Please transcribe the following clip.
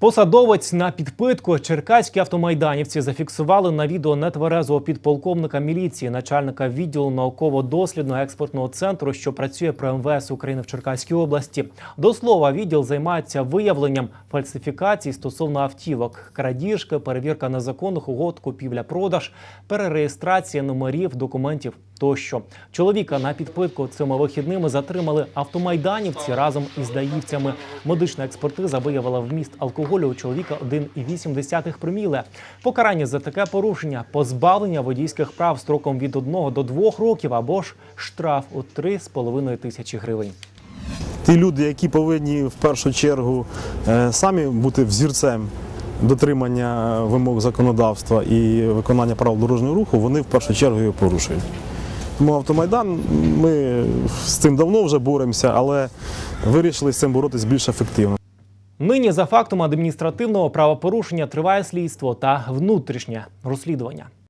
Посадовець на підпитку черкаські автомайданівці зафіксували на відео нетверезого підполковника міліції, начальника відділу науково-дослідного експортного центру, що працює при МВС України в Черкаській області. До слова, відділ займається виявленням фальсифікацій стосовно автівок, крадіжки, перевірка незаконних угод, купівля-продаж, перереєстрація номерів, документів тощо. Чоловіка на підпитку цими вихідними затримали автомайданівці разом із даївцями. Медична експертиза виявила вміст алкоголю у чоловіка 1,8 проміле. Покарання за таке порушення позбавлення водійських прав строком від 1 до 2 років або ж штраф у 3,5 тисячі гривень. Ті люди, які повинні в першу чергу е, самі бути взірцем дотримання вимог законодавства і виконання правил дорожнього руху, вони в першу чергу його порушують. Тому автомайдан ми з цим давно вже боремося, але вирішили з цим боротися більш ефективно. Нині за фактом адміністративного правопорушення триває слідство та внутрішнє розслідування.